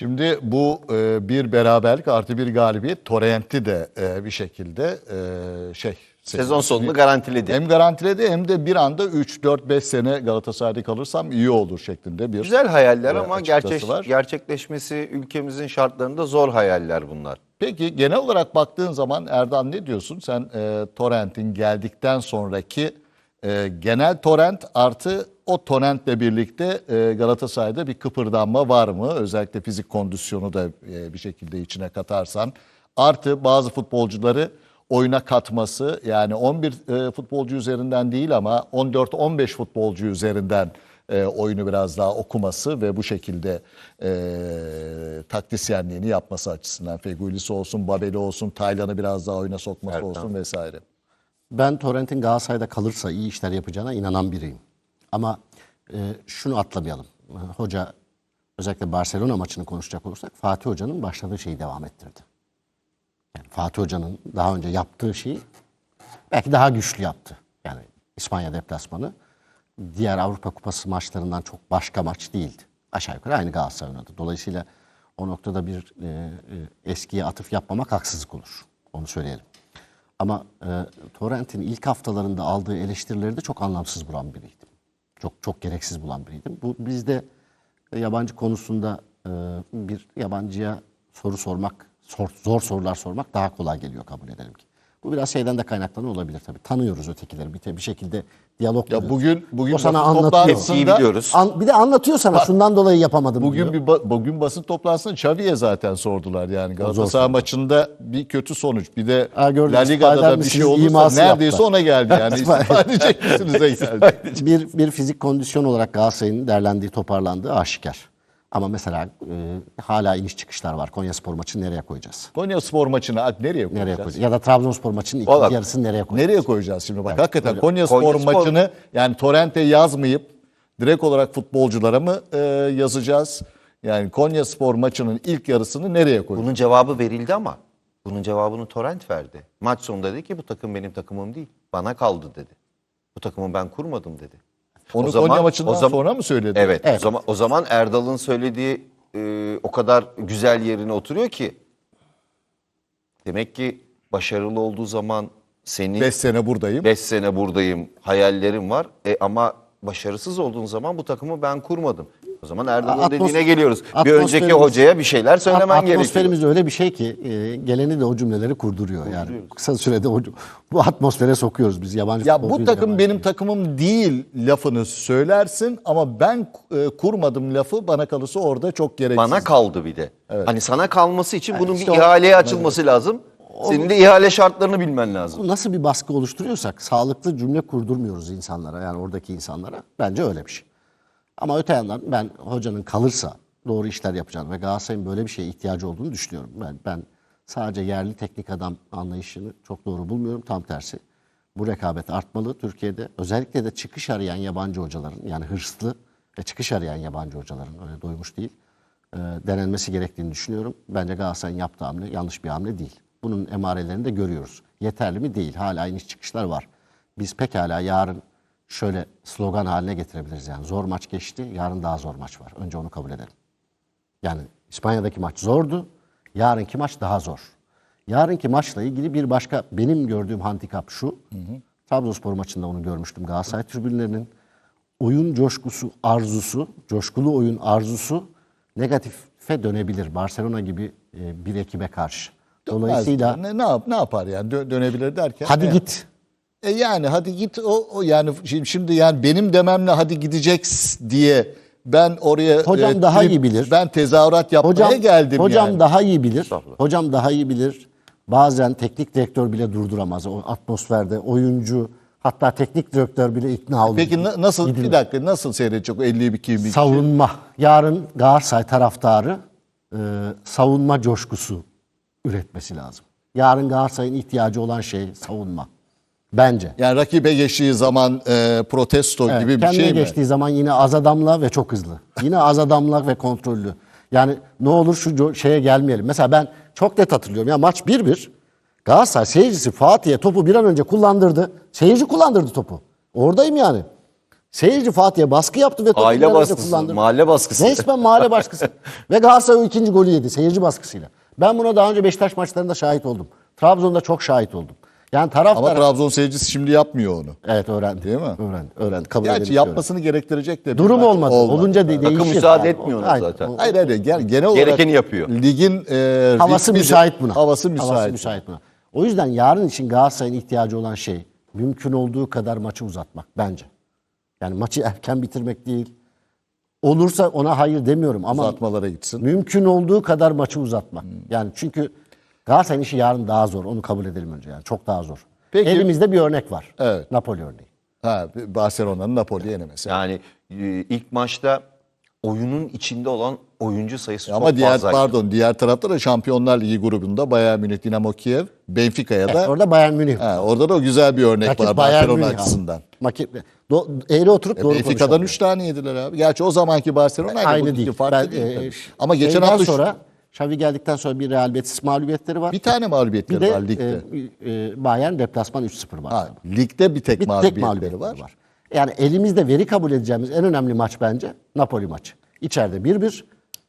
Şimdi bu e, bir beraberlik artı bir galibiyet Torrent'i de e, bir şekilde e, şey Sezon sonunu garantiledi. hem garantiledi hem de bir anda 3 4 5 sene Galatasaray'da kalırsam iyi olur şeklinde bir Güzel hayaller e, ama gerçek, var. gerçekleşmesi ülkemizin şartlarında zor hayaller bunlar. Peki genel olarak baktığın zaman Erdan ne diyorsun? Sen e, Torrent'in geldikten sonraki e, genel Torrent artı o Torrent'le birlikte e, Galatasaray'da bir kıpırdanma var mı? Özellikle fizik kondisyonu da e, bir şekilde içine katarsan. Artı bazı futbolcuları oyuna katması yani 11 e, futbolcu üzerinden değil ama 14-15 futbolcu üzerinden e, oyunu biraz daha okuması ve bu şekilde e, taktisyenliğini yapması açısından Fegülisi olsun, Babeli olsun, Taylan'ı biraz daha oyuna sokması olsun vesaire. Ben Torrent'in Galatasaray'da kalırsa iyi işler yapacağına inanan biriyim. Ama e, şunu atlamayalım. Hoca özellikle Barcelona maçını konuşacak olursak Fatih Hoca'nın başladığı şeyi devam ettirdi. Yani Fatih Hoca'nın daha önce yaptığı şeyi belki daha güçlü yaptı. Yani İspanya deplasmanı diğer Avrupa Kupası maçlarından çok başka maç değildi. Aşağı yukarı aynı Galatasaray oynadı. Dolayısıyla o noktada bir e, e, eskiye atıf yapmamak haksızlık olur. Onu söyleyelim. Ama e, Torrent'in ilk haftalarında aldığı eleştirileri de çok anlamsız bulan biriydim. Çok çok gereksiz bulan biriydim. Bu bizde e, yabancı konusunda e, bir yabancıya soru sormak, sor- zor sorular sormak daha kolay geliyor kabul edelim ki. Bu biraz şeyden de kaynaklanıyor olabilir tabii. Tanıyoruz ötekileri bir, bir şekilde diyalog Ya bugün bugün o sana basın anlatıyor. Tepkiyi biliyoruz. An- bir de anlatıyor sana şundan dolayı yapamadım bugün diyor. bir ba- bugün basın toplantısında Xavi'ye zaten sordular yani Galatasaray maçında bir kötü sonuç bir de Ha, gördüm, La Liga'da da bir şey misiniz olursa neredeyse yaptı. ona geldi yani istifa edecek misinize geldi. bir, bir fizik kondisyon olarak Galatasaray'ın derlendiği, toparlandığı aşikar. Ama mesela e, hala iniş çıkışlar var. Konya Spor maçını nereye koyacağız? Konya Spor maçını nereye koyacağız? Nereye koyacağız? Ya da Trabzonspor maçının ikinci Valla- yarısını nereye koyacağız? Nereye koyacağız şimdi bak hakikaten Konya Spor Konya Spor- maçını yani Torrent'e yazmayıp direkt olarak futbolculara mı e, yazacağız? Yani Konya Spor maçının ilk yarısını nereye koyacağız? Bunun cevabı verildi ama bunun cevabını Torrent verdi. Maç sonunda dedi ki bu takım benim takımım değil. Bana kaldı dedi. Bu takımı ben kurmadım dedi. Onu Konya maçından sonra mı söyledi? Evet, Evet. O zaman o zaman Erdal'ın söylediği e, o kadar güzel yerine oturuyor ki demek ki başarılı olduğu zaman senin 5 sene buradayım. 5 sene buradayım, hayallerim var. E, ama başarısız olduğun zaman bu takımı ben kurmadım. O zaman Erdal'ın Atmos- dediğine geliyoruz. Bir atmosferimiz- önceki hocaya bir şeyler söylemen gerekiyor. Atmosferimiz öyle bir şey ki e, geleni de o cümleleri kurduruyor. Yani kısa sürede o, bu atmosfere sokuyoruz biz yabancı Ya bu takım yabancı. benim takımım değil lafını söylersin ama ben e, kurmadım lafı bana kalırsa orada çok gereksiz. Bana kaldı bir de. Hani sana kalması için bunun işte bir o- ihaleye açılması lazım. Senin de ihale şartlarını bilmen lazım. Nasıl bir baskı oluşturuyorsak sağlıklı cümle kurdurmuyoruz insanlara yani oradaki insanlara. Bence öyle bir şey. Ama öte yandan ben hocanın kalırsa doğru işler yapacağını ve Galatasaray'ın böyle bir şeye ihtiyacı olduğunu düşünüyorum. Ben, ben sadece yerli teknik adam anlayışını çok doğru bulmuyorum. Tam tersi. Bu rekabet artmalı Türkiye'de. Özellikle de çıkış arayan yabancı hocaların yani hırslı ve çıkış arayan yabancı hocaların öyle doymuş değil. e, denenmesi gerektiğini düşünüyorum. Bence Galatasaray'ın yaptığı hamle yanlış bir hamle değil. Bunun emarelerini de görüyoruz. Yeterli mi? Değil. Hala iniş çıkışlar var. Biz pekala yarın şöyle slogan haline getirebiliriz yani. Zor maç geçti, yarın daha zor maç var. Önce onu kabul edelim. Yani İspanya'daki maç zordu, yarınki maç daha zor. Yarınki maçla ilgili bir başka benim gördüğüm handikap şu. Trabzonspor maçında onu görmüştüm Galatasaray tribünlerinin. Oyun coşkusu, arzusu, coşkulu oyun arzusu negatife dönebilir. Barcelona gibi e, bir ekibe karşı. Dolayısıyla ne, ne, yap, ne yapar yani Dö- dönebilir derken? hadi ne- git. E yani hadi git o, o yani şimdi, şimdi yani benim dememle hadi gideceksin diye ben oraya Hocam daha trip- iyi bilir. Ben tezahürat yapmaya Hocam geldim hocam yani. daha iyi bilir. Hocam daha iyi bilir. Bazen teknik direktör bile durduramaz o atmosferde. Oyuncu hatta teknik direktör bile ikna olur. Peki na- nasıl Gidin. bir dakika nasıl seyredecek o 52 bin kişi? savunma. Yarın Galatasaray taraftarı e, savunma coşkusu üretmesi lazım. Yarın Galatasaray'ın ihtiyacı olan şey savunma. Bence. Yani rakibe geçtiği zaman e, protesto Evet, gibi bir kendine şey mi? geçtiği zaman yine az adamla ve çok hızlı. Yine az adamla ve kontrollü. Yani ne olur şu şeye gelmeyelim. Mesela ben çok net hatırlıyorum. Ya maç 1-1. Galatasaray seyircisi Fatih'e topu bir an önce kullandırdı. Seyirci kullandırdı topu. Oradayım yani. Seyirci Fatih'e baskı yaptı ve topu Aile ileride baskısı, kullandı. mahalle baskısı. Resmen mahalle baskısı. ve Galatasaray o ikinci golü yedi seyirci baskısıyla. Ben buna daha önce Beşiktaş maçlarında şahit oldum. Trabzon'da çok şahit oldum. Yani taraftar... Ama Trabzon seyircisi şimdi yapmıyor onu. Evet öğrendi. Değil mi? Öğrendi. Öğrendi. Kabul Gerçi yapmasını gerektirecek de Durum maç olmadı. Olunca de değişir. müsaade Yani. etmiyor Aynen. zaten. Hayır hayır gel- genel olarak Gerekeni yapıyor. Ligin e, Havası ritmi müsait buna. Havası müsait. Havası müsait buna. O yüzden yarın için Galatasaray'ın ihtiyacı olan şey mümkün olduğu kadar maçı uzatmak bence. Yani maçı erken bitirmek değil. Olursa ona hayır demiyorum ama Uzatmalara gitsin. mümkün olduğu kadar maçı uzatmak. Yani çünkü Galatasaray'ın işi yarın daha zor. Onu kabul edelim önce yani. Çok daha zor. Peki. Elimizde bir örnek var. Evet. Napoli örneği. Ha, Barcelona'nın Napoli yenemesi. Yani e, ilk maçta oyunun içinde olan oyuncu sayısı Ama çok diğer fazlaydı. pardon diğer tarafta da Şampiyonlar Ligi grubunda Bayern Münih, Dinamo Kiev, Benfica'ya da Orada Bayern Münih. ha, orada da güzel bir örnek Rakip var Bayern Barcelona Münih açısından. Maki- Do- eğri oturup E, doğru Benfica'dan konuşalım. 3 tane yediler abi. Gerçi o zamanki Barcelona Aynı değil. farklı Ben, değil. e. Ama geçen hafta şu- sonra Xavi geldikten sonra bir Real Betis mağlubiyetleri var. bir tane Bir mağlubiyetleri de var ligde. e, e, Bayern deplasman 3-0 var. ha, ligde bir tek bir tek mağlubiyetleri mağlubiyetleri var. var. Yani elimizde veri kabul edeceğimiz en önemli maç bence Napoli maçı. İçeride 1-1,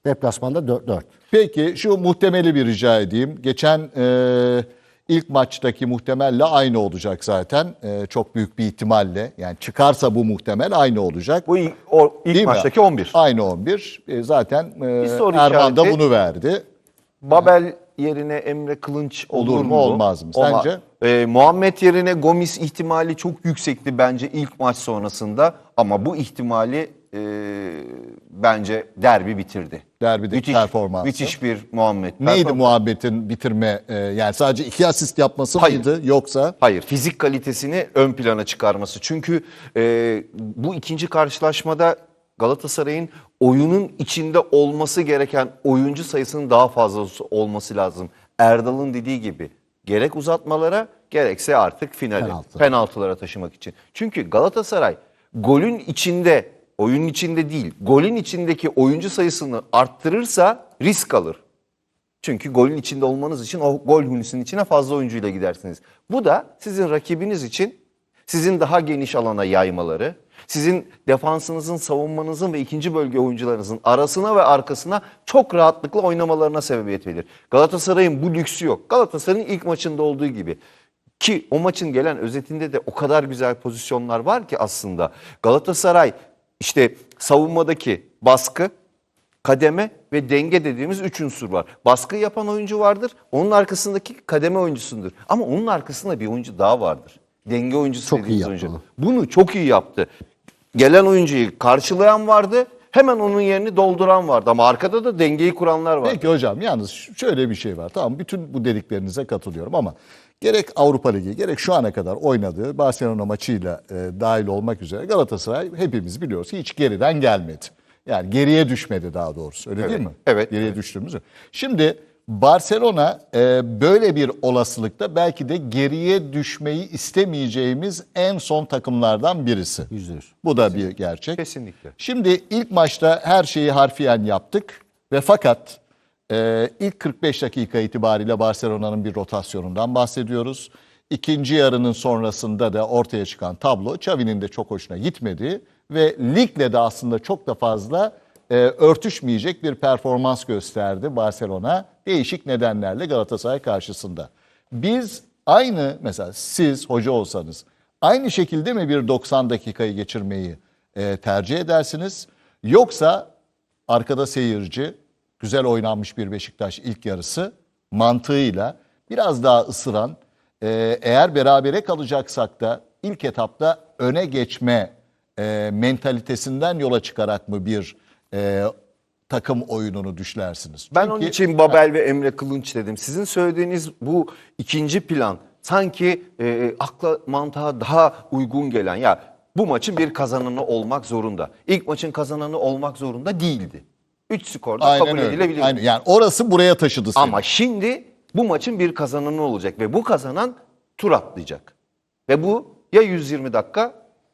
deplasmanda 4-4. Peki şu muhtemeli bir rica edeyim. Geçen e, ilk maçtaki muhtemelle aynı olacak zaten. E, çok büyük bir ihtimalle. Yani çıkarsa bu muhtemel aynı olacak. Bu ilk, o, ilk Değil mi? maçtaki 11. Aynı 11. E, zaten e, soru Erman da işareti. bunu verdi. Babel yerine Emre Kılınç olur, mu, olmaz mı? Olma- Sence? Ee, Muhammed yerine Gomis ihtimali çok yüksekti bence ilk maç sonrasında. Ama bu ihtimali e, bence derbi bitirdi. Derbideki performansı. Müthiş bir Muhammed. Neydi Muhammed'in bitirme e, yani sadece iki asist yapması Hayır. mıydı yoksa Hayır, fizik kalitesini ön plana çıkarması. Çünkü e, bu ikinci karşılaşmada Galatasaray'ın oyunun içinde olması gereken oyuncu sayısının daha fazla olması lazım. Erdal'ın dediği gibi gerek uzatmalara gerekse artık finale, Penaltı. penaltılara taşımak için. Çünkü Galatasaray golün içinde, oyunun içinde değil, golün içindeki oyuncu sayısını arttırırsa risk alır. Çünkü golün içinde olmanız için o gol hünisinin içine fazla oyuncuyla gidersiniz. Bu da sizin rakibiniz için sizin daha geniş alana yaymaları, sizin defansınızın, savunmanızın ve ikinci bölge oyuncularınızın arasına ve arkasına çok rahatlıkla oynamalarına sebebiyet verir. Galatasaray'ın bu lüksü yok. Galatasaray'ın ilk maçında olduğu gibi. Ki o maçın gelen özetinde de o kadar güzel pozisyonlar var ki aslında. Galatasaray işte savunmadaki baskı, kademe ve denge dediğimiz üç unsur var. Baskı yapan oyuncu vardır. Onun arkasındaki kademe oyuncusundur. Ama onun arkasında bir oyuncu daha vardır. Denge oyuncusu Çok iyi dediğimiz yaptı oyuncu. onu. Bunu çok iyi yaptı. Gelen oyuncuyu karşılayan vardı. Hemen onun yerini dolduran vardı. Ama arkada da dengeyi kuranlar vardı. Peki hocam yalnız şöyle bir şey var. Tamam bütün bu dediklerinize katılıyorum ama gerek Avrupa Ligi gerek şu ana kadar oynadığı Barcelona maçıyla e, dahil olmak üzere Galatasaray hepimiz biliyoruz hiç geriden gelmedi. Yani geriye düşmedi daha doğrusu öyle değil Evet, mi? evet, Geriye evet. düştüğümüzü. Şimdi Barcelona e, böyle bir olasılıkta belki de geriye düşmeyi istemeyeceğimiz en son takımlardan birisi. Yüzde yüz. Bu da bir gerçek. Kesinlikle. Şimdi ilk maçta her şeyi harfiyen yaptık ve fakat e, ilk 45 dakika itibariyle Barcelona'nın bir rotasyonundan bahsediyoruz. İkinci yarının sonrasında da ortaya çıkan tablo Xavi'nin de çok hoşuna gitmedi ve ligle de aslında çok da fazla e, örtüşmeyecek bir performans gösterdi Barcelona değişik nedenlerle Galatasaray karşısında. Biz aynı mesela siz hoca olsanız aynı şekilde mi bir 90 dakikayı geçirmeyi e, tercih edersiniz? Yoksa arkada seyirci, güzel oynanmış bir Beşiktaş ilk yarısı mantığıyla biraz daha ısıran, e, eğer berabere kalacaksak da ilk etapta öne geçme e, mentalitesinden yola çıkarak mı bir e, takım oyununu düşlersiniz? Ben Çünkü- onun için Babel ve Emre Kılınç dedim. Sizin söylediğiniz bu ikinci plan sanki e, akla mantığa daha uygun gelen ya bu maçın bir kazananı olmak zorunda. İlk maçın kazananı olmak zorunda değildi. 3 skorda Aynen kabul öyle. edilebilir. Aynen. Yani orası buraya taşıdı seni. Ama şimdi bu maçın bir kazananı olacak ve bu kazanan tur atlayacak. Ve bu ya 120 dakika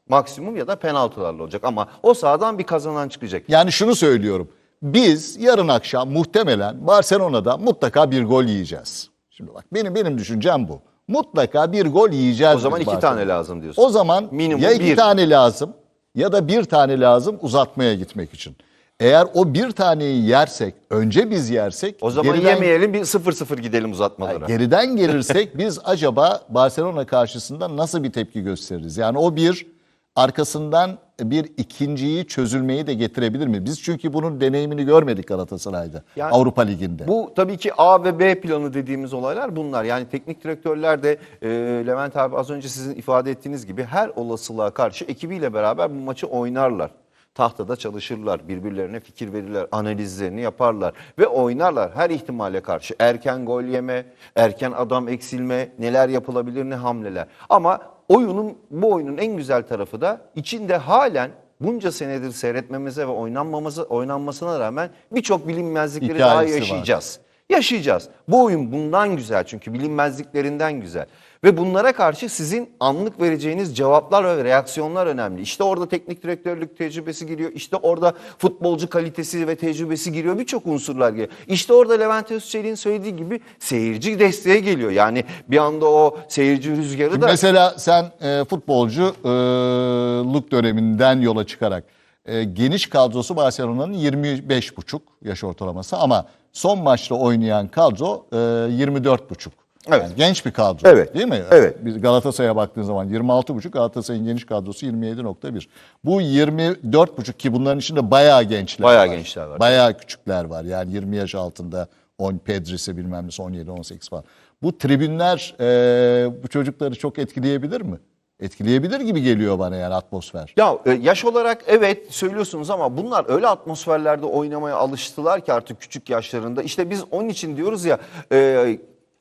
maksimum ya da penaltılarla olacak ama o sahadan bir kazanan çıkacak. Yani şunu söylüyorum. Biz yarın akşam muhtemelen Barcelona'da mutlaka bir gol yiyeceğiz. Şimdi bak benim benim düşüncem bu. Mutlaka bir gol yiyeceğiz. O zaman iki tane lazım diyorsun. O zaman Minimum ya iki bir. tane lazım ya da bir tane lazım uzatmaya gitmek için. Eğer o bir taneyi yersek, önce biz yersek... O zaman geriden- yemeyelim bir 0-0 gidelim uzatmalara. Geriden gelirsek biz acaba Barcelona karşısında nasıl bir tepki gösteririz? Yani o bir arkasından bir ikinciyi çözülmeyi de getirebilir mi? Biz çünkü bunun deneyimini görmedik Galatasaray'da Yani Avrupa Ligi'nde. Bu tabii ki A ve B planı dediğimiz olaylar bunlar. Yani teknik direktörler de e, Levent abi az önce sizin ifade ettiğiniz gibi her olasılığa karşı ekibiyle beraber bu maçı oynarlar. Tahtada çalışırlar, birbirlerine fikir verirler, analizlerini yaparlar ve oynarlar her ihtimale karşı. Erken gol yeme, erken adam eksilme, neler yapılabilir ne hamleler. Ama oyunun bu oyunun en güzel tarafı da içinde halen bunca senedir seyretmemize ve oynanmamıza oynanmasına rağmen birçok bilinmezlikleri daha Hikayesi var. yaşayacağız. Yaşayacağız. Bu oyun bundan güzel çünkü bilinmezliklerinden güzel. Ve bunlara karşı sizin anlık vereceğiniz cevaplar ve reaksiyonlar önemli. İşte orada teknik direktörlük tecrübesi giriyor. İşte orada futbolcu kalitesi ve tecrübesi giriyor. Birçok unsurlar giriyor. İşte orada Levent Özçelik'in söylediği gibi seyirci desteğe geliyor. Yani bir anda o seyirci rüzgarı da Mesela sen e, futbolculuk döneminden yola çıkarak e, geniş kadrosu Barcelona'nın 25,5 yaş ortalaması ama son maçta oynayan kadro e, 24,5. Evet. Yani genç bir kadro Evet. değil mi? Evet. Biz Galatasaray'a baktığın zaman 26,5 Galatasaray'ın geniş kadrosu 27,1. Bu 24,5 ki bunların içinde bayağı gençler Bayağı var. gençler var. Bayağı küçükler var. Yani 20 yaş altında 10 Pedri'si bilmem nesi 17 18 falan. Bu tribünler e, bu çocukları çok etkileyebilir mi? Etkileyebilir gibi geliyor bana yani atmosfer. Ya e, yaş olarak evet söylüyorsunuz ama bunlar öyle atmosferlerde oynamaya alıştılar ki artık küçük yaşlarında. İşte biz onun için diyoruz ya e,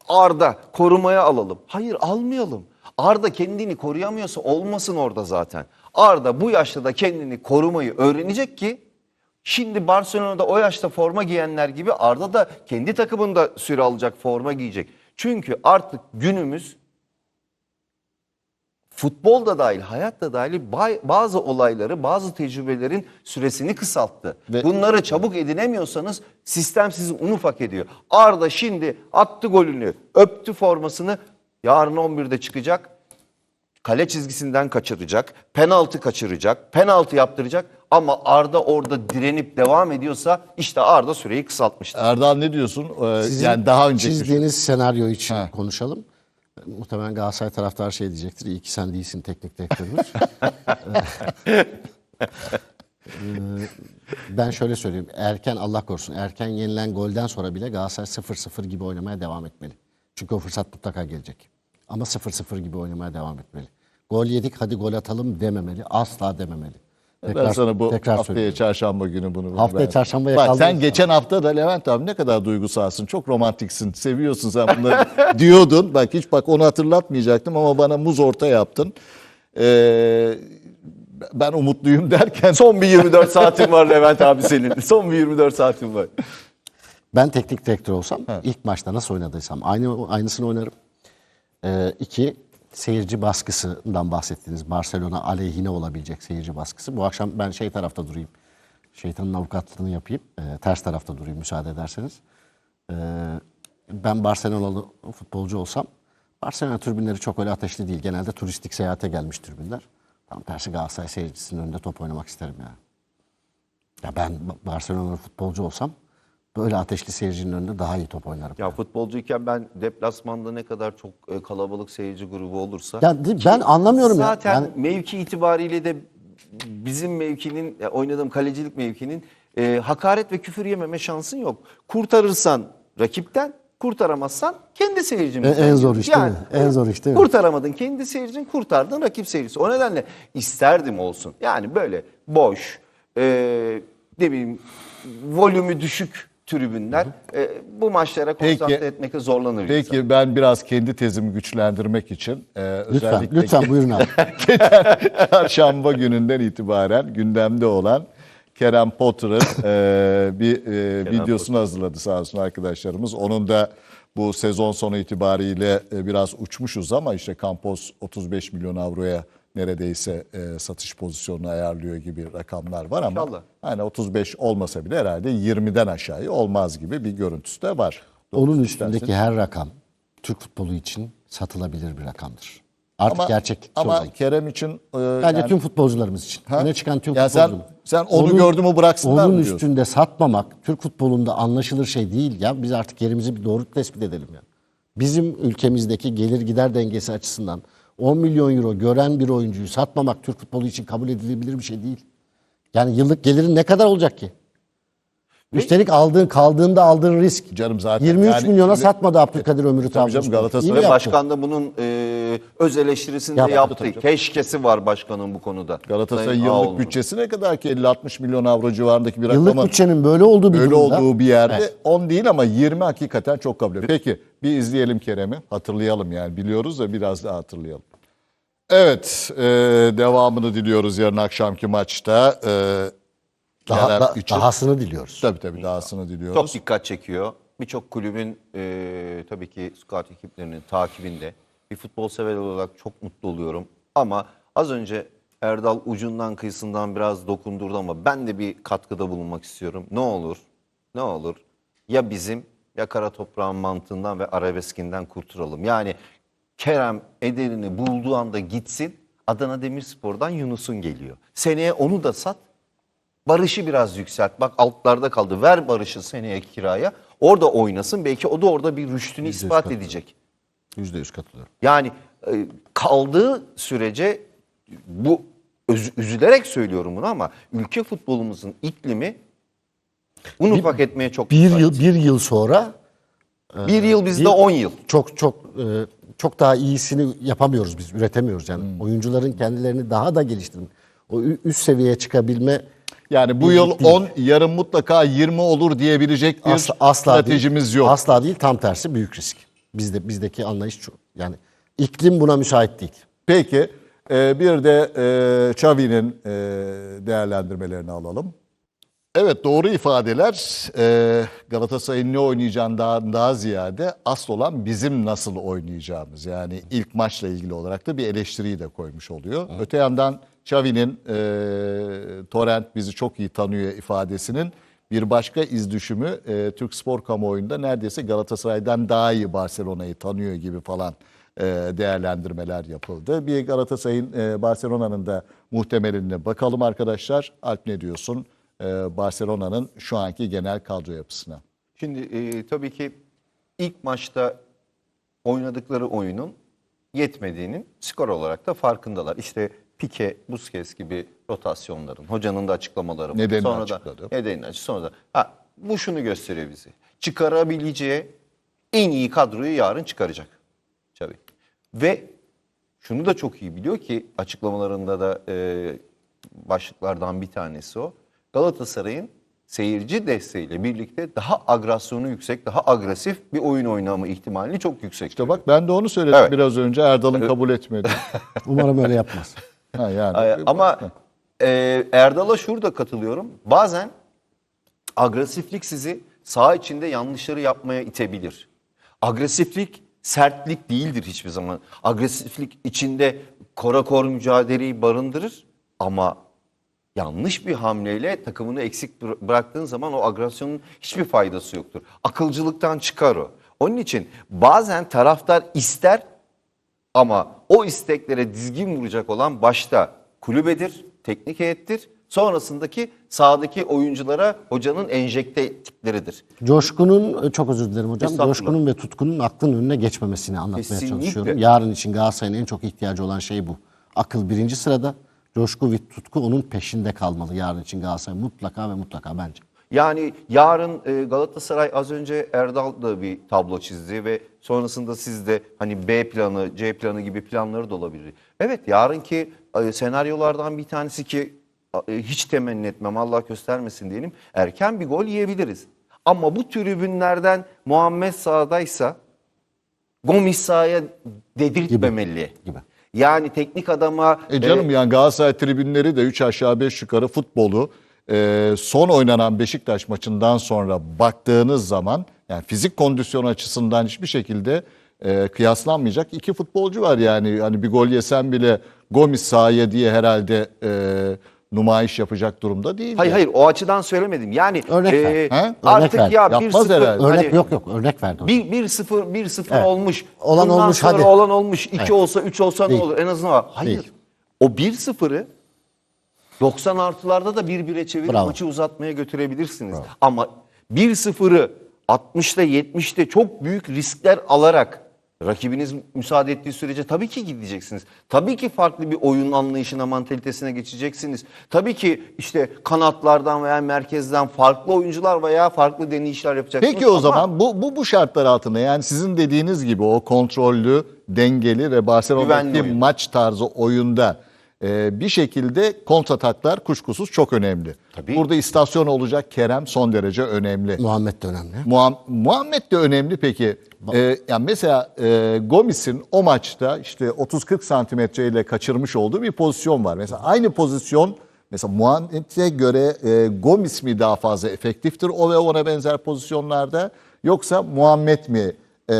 Arda korumaya alalım. Hayır almayalım. Arda kendini koruyamıyorsa olmasın orada zaten. Arda bu yaşta da kendini korumayı öğrenecek ki şimdi Barcelona'da o yaşta forma giyenler gibi Arda da kendi takımında süre alacak forma giyecek. Çünkü artık günümüz futbol da dahil, hayat da dahil bazı olayları, bazı tecrübelerin süresini kısalttı. Ve- Bunları çabuk edinemiyorsanız sistem sizi un ufak ediyor. Arda şimdi attı golünü, öptü formasını, yarın 11'de çıkacak. Kale çizgisinden kaçıracak, penaltı kaçıracak, penaltı yaptıracak ama Arda orada direnip devam ediyorsa işte Arda süreyi kısaltmıştır. Erdal ne diyorsun? Ee, Sizin yani daha önceki çizdiğiniz senaryo için konuşalım. Muhtemelen Galatasaray taraftarı şey diyecektir. İyi ki sen değilsin teknik direktörümüz. Ee, ben şöyle söyleyeyim. Erken Allah korusun. Erken yenilen golden sonra bile Galatasaray 0-0 gibi oynamaya devam etmeli. Çünkü o fırsat mutlaka gelecek. Ama 0-0 gibi oynamaya devam etmeli. Gol yedik hadi gol atalım dememeli. Asla dememeli. Ben sana bu tekrar haftaya söylüyorum. çarşamba günü bunu Haftaya ben- çarşambaya Bak sen geçen hafta da Levent abi ne kadar duygusalsın. Çok romantiksin. Seviyorsun sen bunları diyordun. Bak hiç bak onu hatırlatmayacaktım ama bana muz orta yaptın. Ee, ben umutluyum derken Son bir 24 saatin var Levent abi senin. Son bir 24 saatin var. Ben teknik direktör olsam ilk maçta nasıl oynadıysam aynı aynısını oynarım. Ee, iki, seyirci baskısından bahsettiniz. Barcelona aleyhine olabilecek seyirci baskısı. Bu akşam ben şey tarafta durayım. Şeytanın avukatlığını yapayım. Ee, ters tarafta durayım müsaade ederseniz. Ee, ben Barcelonalı futbolcu olsam Barcelona tribünleri çok öyle ateşli değil. Genelde turistik seyahate gelmiş tribünler. Tam tersi Galatasaray seyircisinin önünde top oynamak isterim yani. Ya ben Ba- Barcelona'lı futbolcu olsam böyle ateşli seyircinin önünde daha iyi top oynarım. Ya futbolcuyken ben deplasmanda ne kadar çok e, kalabalık seyirci grubu olursa Ya ben anlamıyorum ya. zaten Yani mevki itibariyle de bizim mevkinin e, oynadığım kalecilik mevkinin e, hakaret ve küfür yememe şansın yok. Kurtarırsan rakipten, kurtaramazsan kendi seyircimizden. En- en zor iş değil mi? En zor iş değil mi? Kurtaramadın kendi seyircin, kurtardın rakip seyircisi. O nedenle isterdim olsun. Yani böyle boş, e, ne bileyim volümü düşük tribünler e, bu maçlara Peki. konsantre etmekte zorlanır. insan. peki ben biraz kendi tezimi güçlendirmek için e, lütfen, özellikle lütfen buyurun abi. çarşamba gününden itibaren gündemde olan Kerem Potter'ın e, bir e, videosunu hazırladı sağ olsun arkadaşlarımız. Onun da bu sezon sonu itibariyle e, biraz uçmuşuz ama işte Campos 35 milyon avroya neredeyse e, satış pozisyonunu ayarlıyor gibi rakamlar var ama İnşallah. hani 35 olmasa bile herhalde 20'den aşağıya olmaz gibi bir görüntüsü de var. Onun üstündeki her rakam Türk futbolu için satılabilir bir rakamdır. Artık ama, gerçek. Ama sorun. Kerem için e, Bence yani- tüm futbolcularımız için. Ha? Öne çıkan tüm Ya sen- futbolcular. sen onu gördü mü bıraksınlar Onun mı diyorsun? üstünde satmamak Türk futbolunda anlaşılır şey değil ya. Biz artık yerimizi bir doğru tespit edelim ya. Bizim ülkemizdeki gelir gider dengesi açısından 10 milyon euro gören bir oyuncuyu satmamak Türk futbolu için kabul edilebilir bir şey değil. Yani yıllık gelirin ne kadar olacak ki? Üstelik aldığın kaldığında aldığın risk. Canım zaten 23 yani milyona satmadı Abdülkadir Ömür'ü Tabii canım. Galatasaray yaptı? başkan da bunun e, öz eleştirisini de Yaptı yaptı. tabii canım. Keşkesi var başkanın bu konuda. Galatasaray yıllık Ağoğlu'nun. bütçesi ne kadar ki 50-60 milyon avro civarındaki bir Yıllık rakamın bütçenin böyle olduğu bir öyle durumda. olduğu bir yerde Evet. 10 değil ama 20 hakikaten çok kabul ediyor. Peki bir izleyelim Kerem'i. Hatırlayalım yani biliyoruz da biraz daha hatırlayalım. Evet e, devamını diliyoruz yarın akşamki maçta. E, Daha, da- dahasını diliyoruz. Tabii tabii dahasını diliyoruz. Çok dikkat çekiyor. Birçok kulübün e, tabii ki scout ekiplerinin takibinde. Bir futbol sever olarak çok mutlu oluyorum. Ama az önce Erdal ucundan kıyısından biraz dokundurdu ama ben de bir katkıda bulunmak istiyorum. Ne olur, ne olur ya bizim ya kara toprağın mantığından ve arabeskinden kurtulalım. Yani Kerem ederini bulduğu anda gitsin. Adana Demirspor'dan Yunus'un geliyor. Seneye onu da sat. Barış'ı biraz yükselt. Bak altlarda kaldı. Ver Barış'ı seneye kiraya. Orada oynasın. Belki o da orada bir rüştünü ispat edecek. %100 katılıyorum. Yani e, kaldığı sürece bu öz- üzülerek söylüyorum bunu ama ülke futbolumuzun iklimi un ufak etmeye çok Bir müsait. yıl bir yıl sonra bir yıl bizde bir- 10 yıl. çok çok e, çok daha iyisini yapamıyoruz biz, üretemiyoruz yani. Hmm. Oyuncuların kendilerini daha da geliştirmek, o üst seviyeye çıkabilme Yani bu yıl lig değil. 10 yarın mutlaka 20 olur diyebilecek bir asla, asla stratejimiz değil, yok. Asla değil, tam tersi büyük risk. Bizde bizdeki anlayış şu. Yani iklim buna müsait değil. Peki e, bir de e, Xavi'nin e, değerlendirmelerini alalım. Evet doğru ifadeler e, Galatasaray'ın ne oynayacağından daha ziyade asıl olan bizim nasıl oynayacağımız. Yani ilk maçla ilgili olarak da bir eleştiriyi de koymuş oluyor. Öte yandan Xavi'nin e, Torrent bizi çok iyi tanıyor ifadesinin bir başka iz düşümü e, Türk spor kamuoyunda neredeyse Galatasaray'dan daha iyi Barcelona'yı tanıyor gibi falan e, değerlendirmeler yapıldı. Bir Galatasaray'ın e, Barcelona'nın da muhtemeline bakalım arkadaşlar. Alp ne diyorsun e, Barcelona'nın şu anki genel kadro yapısına? Şimdi e, tabii ki ilk maçta oynadıkları oyunun yetmediğinin skor olarak da farkındalar. İşte Pique, Busquets gibi rotasyonların, hocanın da açıklamaları. var. Nedenini sonra açıkladı. Da, nedenini açıkladı. Sonra da, ha, bu şunu gösteriyor bize. Çıkarabileceği en iyi kadroyu yarın çıkaracak. Xavi. Ve şunu da çok iyi biliyor ki açıklamalarında da e, başlıklardan bir tanesi o. Galatasaray'ın seyirci desteğiyle birlikte daha agresyonu yüksek, daha agresif bir oyun oynama ihtimalini çok yüksek. İşte bak ben de onu söyledim Evet. biraz önce Erdal'ın kabul etmedi. Umarım öyle yapmaz. ha, yani. Ee, Ama e, Erdal'a şurada katılıyorum. Bazen agresiflik sizi saha içinde yanlışları yapmaya itebilir. Agresiflik sertlik değildir hiçbir zaman. Agresiflik içinde korakor mücadeleyi barındırır ama yanlış bir hamleyle takımını eksik bıra- bıraktığın zaman o agresyonun hiçbir faydası yoktur. Akılcılıktan çıkar o. Onun için bazen taraftar ister ama o isteklere dizgin vuracak olan başta kulübedir, teknik heyettir. Sonrasındaki sahadaki oyunculara hocanın enjekte ettikleridir. Coşkun'un çok özür dilerim hocam. Coşkun'un ve Tutkun'un aklın önüne geçmemesini anlatmaya Kesinlikle. çalışıyorum. Yarın için Galatasaray'ın en çok ihtiyacı olan şey bu. Akıl birinci sırada. Coşku ve Tutku onun peşinde kalmalı yarın için Galatasaray mutlaka ve mutlaka bence. Yani yarın e, Galatasaray az önce Erdal da bir tablo çizdi ve sonrasında siz de hani B planı, C planı gibi planları da olabilir. Evet yarınki e, senaryolardan bir tanesi ki e, hiç temenni etmem Allah göstermesin diyelim. Erken bir gol yiyebiliriz. Ama bu tribünlerden Muhammed sahadaysa Gomis sahaya dedirtmemeli. Gibi. Yani teknik adama E canım e, yani Galatasaray tribünleri de 3 aşağı 5 yukarı futbolu e, son oynanan Beşiktaş maçından sonra baktığınız zaman yani fizik kondisyon açısından hiçbir şekilde e, kıyaslanmayacak iki futbolcu var yani. Hani bir gol yesen bile Gomis sahaya diye herhalde e, numayiş yapacak durumda değil. Hayır hayır o açıdan söylemedim. Yani Örnek ver. e, He? artık Örnek ver. ya Yapmaz 1-0 herhalde. Örnek hani yok yok örnek verdi. hocam. 1 1 0 1 0 Evet. olmuş. Olan Bundan olmuş, sonra hadi. olan olmuş. 2 Evet. olsa 3 olsa ne Değil. olur? En azından var. Hayır. Değil. O 1-0'ı 90 artılarda da 1-1'e çevirip Bravo. maçı uzatmaya götürebilirsiniz. Ama 1-0'ı 60'ta 70'te çok büyük riskler alarak rakibiniz müsaade ettiği sürece tabii ki gideceksiniz. Tabii ki farklı bir oyun anlayışına, mantalitesine geçeceksiniz. Tabii ki işte kanatlardan veya merkezden farklı oyuncular veya farklı deneyişler yapacaksınız. Peki o Ama- zaman bu, bu bu şartlar altında yani sizin dediğiniz gibi o kontrollü, dengeli ve Barcelona'daki maç tarzı oyunda e, bir şekilde kontrataklar kuşkusuz çok önemli. Tabii. Burada istasyon olacak Kerem son derece önemli. Muhammed de önemli. Muham- Muhammed de önemli peki. Ee, yani mesela e, Gomis'in o maçta işte 30-40 santimetre ile kaçırmış olduğu bir pozisyon var. Mesela aynı pozisyon mesela Muhammed'e göre e, Gomis mi daha fazla efektiftir o ve ona benzer pozisyonlarda yoksa Muhammed mi e,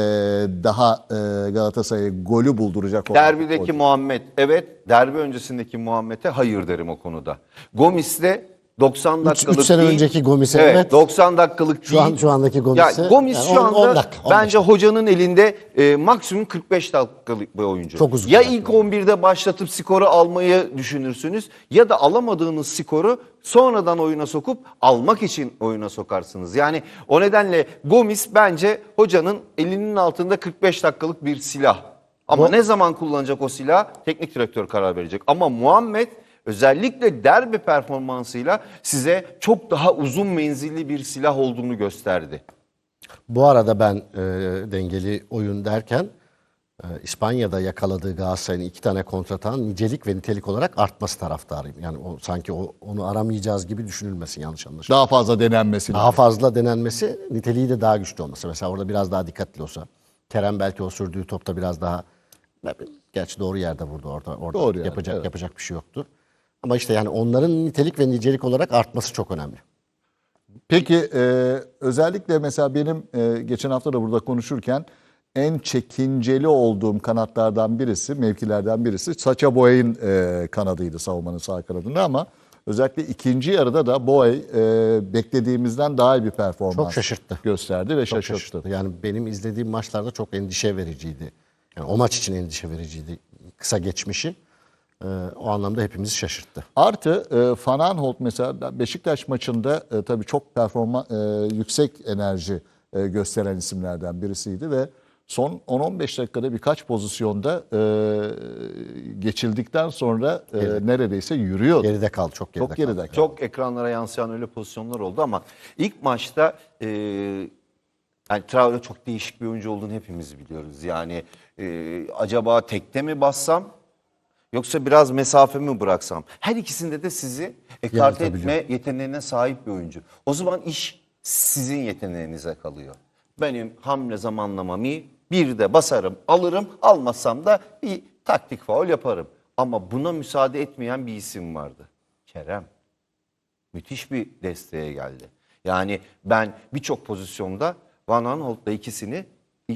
daha e, Galatasaray'a golü bulduracak olan Derbideki? Muhammed evet, derbi öncesindeki Muhammed'e hayır derim o konuda. Gomis'le 90 dakikalık üç sene değil. önceki Gomis'e evet, evet. 90 dakikalık Şu değil. an- şu andaki Gomis'e, Ya Gomis yani şu on- anda on dakika, on bence hocanın elinde e, maksimum 45 dakikalık bir oyuncu. Çok uzun Ya dakika. ilk 11'de başlatıp skoru almayı düşünürsünüz ya da alamadığınız skoru sonradan oyuna sokup almak için oyuna sokarsınız. Yani o nedenle Gomis bence hocanın elinin altında 45 dakikalık bir silah. Ama ne zaman kullanacak o silah teknik direktör karar verecek. Ama Muhammed özellikle derbi performansıyla size çok daha uzun menzilli bir silah olduğunu gösterdi. Bu arada ben e, dengeli oyun derken e, İspanya'da yakaladığı Galatasaray'ın iki tane kontratağın nicelik ve nitelik olarak artması taraftarıyım. Yani o sanki o, onu aramayacağız gibi düşünülmesin yanlış anlaşılma. Daha fazla denenmesi Daha fazla denenmesi, niteliği de daha güçlü olması. Mesela orada biraz daha dikkatli olsa. Kerem belki o sürdüğü topta biraz daha gerçi doğru yerde vurdu orada. Orada Doğru yerde, yapacak evet. yapacak bir şey yoktu. Ama işte yani onların nitelik ve nicelik olarak artması çok önemli. Peki e, özellikle mesela benim e, geçen hafta da burada konuşurken en çekinceli olduğum kanatlardan birisi, mevkilerden birisi Saça Boy'un e, kanadıydı savunmanın sağ kanadında ama özellikle ikinci yarıda da Boy e, beklediğimizden daha iyi bir performans Çok şaşırttı. gösterdi ve Çok şaşırttı. şaşırttı. Yani benim izlediğim maçlarda çok endişe vericiydi. Yani o maç için endişe vericiydi. Kısa geçmişi. E, o anlamda hepimizi şaşırttı. Artı e, Van Aanholt mesela Beşiktaş maçında e, tabii çok performa e, yüksek enerji e, gösteren isimlerden birisiydi ve son 10-15 dakikada birkaç pozisyonda e, geçildikten sonra e, neredeyse yürüyor. Geride kaldı, çok geride Çok geride kaldı. kaldı. Çok ekranlara yansıyan öyle pozisyonlar oldu ama ilk maçta e, yani Traore çok değişik bir oyuncu olduğunu hepimiz biliyoruz. Yani e, acaba tekte mi bassam yoksa biraz mesafe mi bıraksam? Her ikisinde de sizi ekarte Yanıltabiliyor. etme yeteneğine sahip bir oyuncu. O zaman iş sizin yeteneğinize kalıyor. Benim hamle zamanlamam iyi. Bir de basarım, alırım. Almazsam da bir taktik faul yaparım. Ama buna müsaade etmeyen bir isim vardı. Kerem müthiş bir desteğe geldi. Yani ben birçok pozisyonda Van Aanholt'la ikisini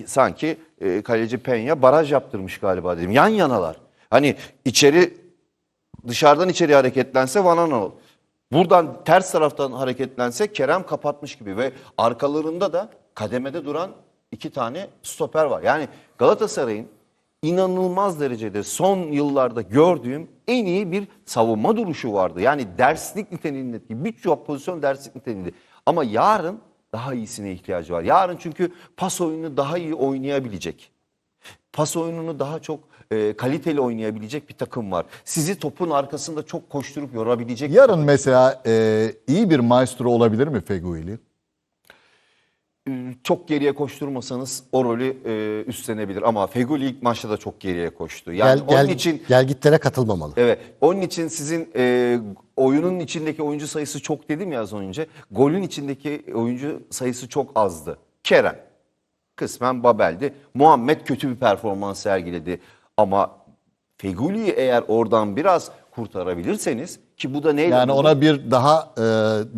sanki e, kaleci Penya baraj yaptırmış galiba dedim. Yan yanalar. Hani içeri dışarıdan içeri hareketlense Van Aanholt. Buradan ters taraftan hareketlense Kerem kapatmış gibi ve arkalarında da kademede duran iki tane stoper var. Yani Galatasaray'ın inanılmaz derecede son yıllarda gördüğüm en iyi bir savunma duruşu vardı. Yani derslik niteliğindeki birçok pozisyon derslik niteliğinde. Ama yarın daha iyisine ihtiyacı var. Yarın çünkü pas oyunu daha iyi oynayabilecek. Pas oyununu daha çok e, kaliteli oynayabilecek bir takım var. Sizi topun arkasında çok koşturup yorabilecek. bir Yarın mesela e, iyi bir maestro olabilir mi Feguili? e, çok geriye koşturmasanız o rolü e, üstlenebilir. Ama Feguli ilk maçta da çok geriye koştu. Yani Gel, gel, onun için gel gitlere katılmamalı. Evet. Onun için sizin e, oyunun içindeki oyuncu sayısı çok dedim ya az önce. Golün içindeki oyuncu sayısı çok azdı. Kerem kısmen Babel'di. Muhammed kötü bir performans sergiledi. Ama Feguli'yi eğer oradan biraz kurtarabilirseniz ki bu da neyle? Yani ona bir daha e,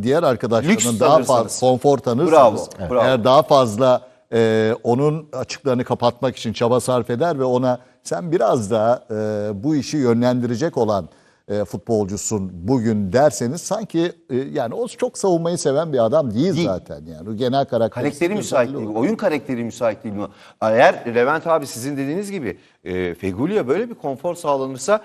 diğer arkadaşlarının daha fazla konfor tanırsanız, Bravo, Evet. bravo. eğer daha fazla e, onun açıklarını kapatmak için çaba sarf eder ve ona sen biraz daha e, bu işi yönlendirecek olan e, futbolcusun bugün derseniz sanki e, yani o çok savunmayı seven bir adam değil, Değil. zaten yani. O genel karakter. Karakteri müsait değil. Oyun karakteri müsait değil. Eğer Levent abi sizin dediğiniz gibi e, Fegüli'ye böyle bir konfor sağlanırsa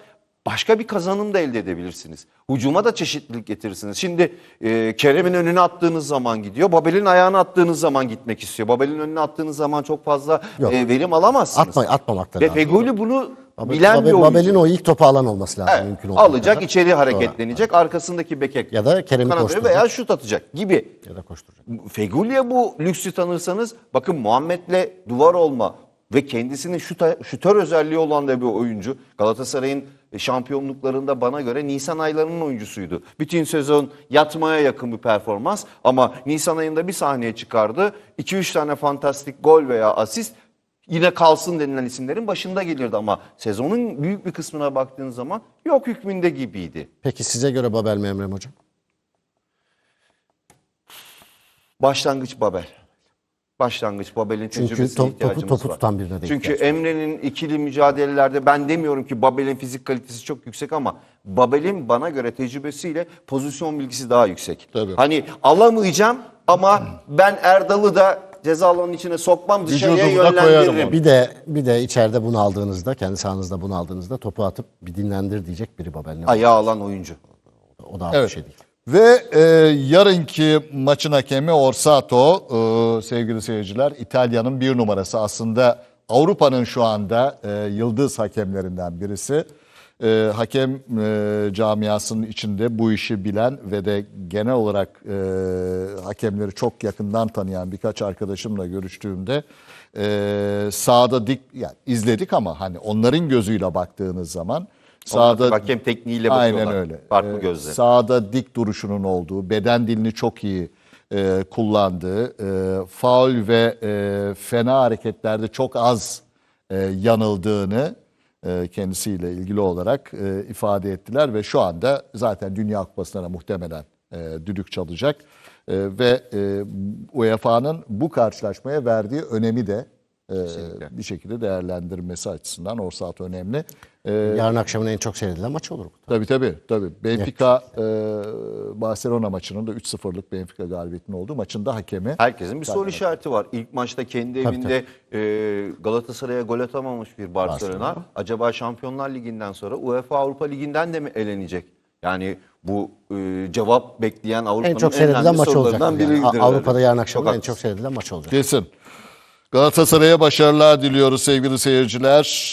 başka bir kazanım da elde edebilirsiniz. Hucuma da çeşitlilik getirirsiniz. Şimdi e, Kerem'in önüne attığınız zaman gidiyor. Babel'in ayağına attığınız zaman gitmek istiyor. Babel'in önüne attığınız zaman çok fazla Yok. e, verim alamazsınız. Atma, atmamak da Ve. Fegüli bunu Babel- bilen bir Babel- oyuncu. Babel'in o ilk topu alan olması lazım Evet, mümkün olduğu alacak, kadar. içeri Doğru. hareketlenecek, arkasındaki beke Ya da Kerem'i koşturacak. veya şut atacak gibi. Ya da koşturacak. Fegüli'ye bu lüksü tanırsanız bakın Muhammed'le duvar olma ve kendisinin şuta, şutör özelliği olan da bir oyuncu. Galatasaray'ın şampiyonluklarında bana göre Nisan aylarının oyuncusuydu. Bütün sezon yatmaya yakın bir performans ama Nisan ayında bir sahneye çıkardı. 2-3 tane fantastik gol veya asist yine kalsın denilen isimlerin başında gelirdi ama sezonun büyük bir kısmına baktığınız zaman yok hükmünde gibiydi. Peki size göre Babel mi Emrem Hocam? Başlangıç Babel. Başlangıç Babel'in Çünkü tecrübesine top- topu- ihtiyacımız topu var. tutan birine de Çünkü var. Emre'nin ikili mücadelelerde ben demiyorum ki Babel'in fizik kalitesi çok yüksek ama Babel'in bana göre tecrübesiyle pozisyon bilgisi daha yüksek. Tabii. Hani alamayacağım ama ben Erdal'ı da ceza alanının içine sokmam dışarıya Vücudumuza koyarım yönlendiririm. Bir de bir de içeride bunu aldığınızda, kendi sahanızda bunu aldığınızda topu atıp bir dinlendir diyecek biri Babel. Ne Ayağı alan oyuncu. O da Evet. bir şey değil. Ve e, yarınki maçın hakemi Orsato e, sevgili seyirciler İtalya'nın bir numarası aslında Avrupa'nın şu anda e, yıldız hakemlerinden birisi. E, hakem e, camiasının içinde bu işi bilen ve de genel olarak e, hakemleri çok yakından tanıyan birkaç arkadaşımla görüştüğümde e, sahada dik yani izledik ama hani onların gözüyle baktığınız zaman sahada hakem tekniğiyle Aynen bakıyorlar. öyle. Farklı Ee, gözle. Sahada dik duruşunun olduğu, beden dilini çok iyi e, kullandığı, e, faul ve e, fena hareketlerde çok az e, yanıldığını e, kendisiyle ilgili olarak e, ifade ettiler ve şu anda zaten Dünya Kupası'na muhtemelen e, düdük çalacak E, ve e, UEFA'nın bu karşılaşmaya verdiği önemi de e, bir şekilde değerlendirmesi açısından Orsat önemli. E, Yarın akşamın en çok seyredilen maçı olur bu. Tabii tabii. tabii. Benfica e, Barcelona maçının da 3-0'lık Benfica galibiyetinin olduğu maçında hakemi. Herkesin bir soru işareti var. İlk maçta kendi evinde e, Galatasaray'a gol atamamış bir Barcelona. Acaba Şampiyonlar Ligi'nden sonra UEFA Avrupa Ligi'nden de mi elenecek? Yani bu e, cevap bekleyen Avrupa'nın En çok en seyredilen önemli maç olacak. sorularından Yani. biridir. Avrupa'da yarın akşamın en çok seyredilen maç olacak. Kesin. Galatasaray'a başarılar diliyoruz sevgili seyirciler.